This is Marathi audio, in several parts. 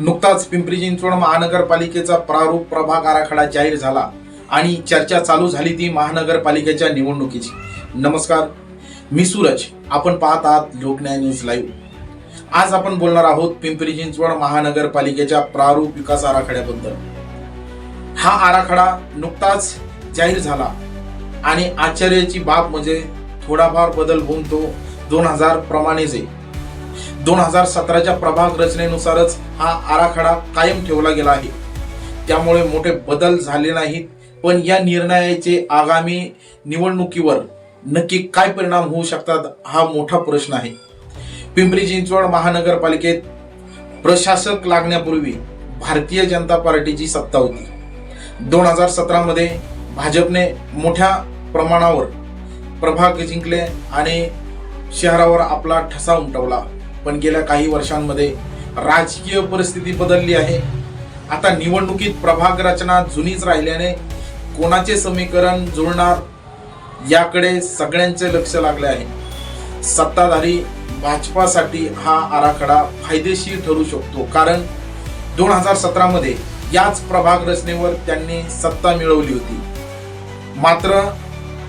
नुकताच पिंपरी चिंचवड महानगरपालिकेचा प्रारूप प्रभाग आराखडा जाहीर झाला आणि चर्चा चालू झाली ती महानगरपालिकेच्या निवडणुकीची. नमस्कार मी सूरज. आपण पाहत आहात लोकन्याय न्यूज लाईव्ह. आज आपण बोलणार आहोत पिंपरी चिंचवड महानगरपालिकेच्या प्रारूप विकास आराखड्याबद्दल. हा आराखडा नुकताच जाहीर झाला आणि आश्चर्याची बाब म्हणजे थोडाफार बदल होऊन तो दोन हजार प्रमाणेच आहे. दोन हजार सतराच्या प्रभाग रचनेनुसारच हा आराखडा कायम ठेवला गेला आहे. त्यामुळे मोठे बदल झाले नाहीत पण या निर्णयाचे आगामी निवडणुकीवर नक्की काय परिणाम होऊ शकतात हा मोठा प्रश्न आहे. पिंपरी चिंचवड महानगरपालिकेत प्रशासक लागण्यापूर्वी भारतीय जनता पार्टीची सत्ता होती. दोन हजार सतरामध्ये भाजपने मोठ्या प्रमाणावर प्रभाग जिंकले आणि शहरावर आपला ठसा उमटवला. पण गेल्या काही वर्षांमध्ये राजकीय परिस्थिती बदलली आहे. आता निवडणुकीत प्रभाग रचना जुनीच राहिल्याने कोणाचे समीकरण जुळणार याकडे सगळ्यांचे लक्ष लागले आहे. सत्ताधारी भाजपासाठी हा आराखडा फायदेशीर ठरू शकतो कारण दोन हजार सतरामध्ये याच प्रभाग रचनेवर त्यांनी सत्ता मिळवली होती. मात्र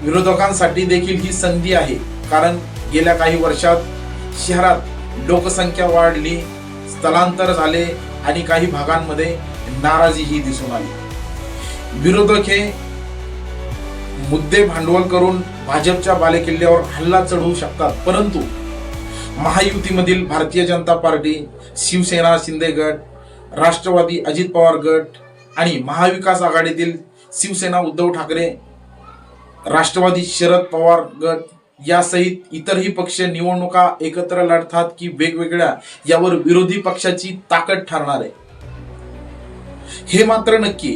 विरोधकांसाठी देखील ही संधी आहे कारण गेल्या काही वर्षात शहरात लोकसंख्या वाढली स्थलांतर झाले आणि काही भागांमध्ये नाराजीही दिसून आली. विरोधक हे मुद्दे भांडवल करून भाजपच्या बालेकिल्ल्यावर हल्ला चढवू शकतात परंतु महायुतीमधील भारतीय जनता पार्टी शिवसेना शिंदे गट राष्ट्रवादी अजित पवार गट आणि महाविकास आघाडीतील शिवसेना उद्धव ठाकरे राष्ट्रवादी शरद पवार गट यासहित इतरही पक्ष निवडणुका एकत्र लढतात की वेगवेगळ्या यावर विरोधी पक्षाची ताकद ठरणार आहे. हे मात्र नक्की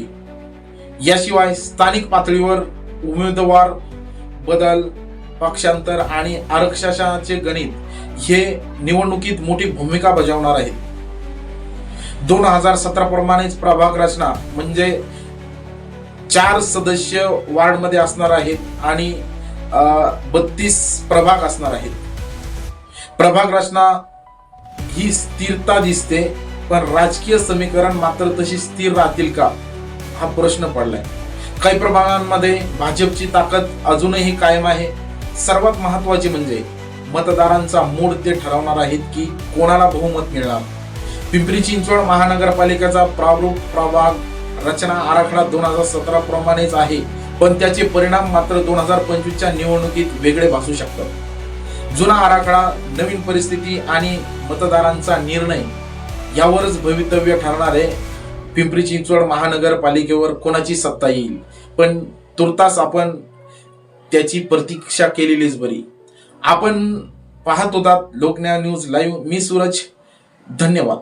याशिवाय स्थानिक पातळीवर उमेदवार बदल पक्षांतर आणि आरक्षणाचे गणित हे निवडणुकीत मोठी भूमिका बजावणार आहेत दोन हजार सतरा प्रमाणेच प्रभाग रचना म्हणजे चार सदस्य वार्डमध्ये असणार आहेत आणि बत्तीस प्रभाग असणार आहेत. प्रभाग रचना ही स्थिरता दिसते पण राजकीय समीकरण मात्र तशी स्थिर राहतील का? हा प्रश्न पडलाय. काही प्रभागांमध्ये भाजपची ताकद अजूनही कायम आहे. सर्वात महत्त्वाचे म्हणजे मतदारांचा मूड ते ठरवणार आहेत की कोणाला बहुमत मिळणार. पिंपरी चिंचवड महानगरपालिकेचा प्रारूप प्रभाग रचना आराखडा दोन हजार सतरा प्रमाणेच आहे. पण त्याचे परिणाम मात्र दोन हजार पंचवीसच्या निवडणुकीत वेगळे भासू शकतात. जुना आराखडा नवीन परिस्थिती आणि मतदारांचा निर्णय यावरच भवितव्य ठरणारे पिंपरी चिंचवड महानगरपालिकेवर कोणाची सत्ता येईल? पण तुर्तास आपण त्याची प्रतीक्षा केलेलीच बरी. आपण पाहत होतात लोकन्याय न्यूज लाईव्ह. मी सूरज धन्यवाद.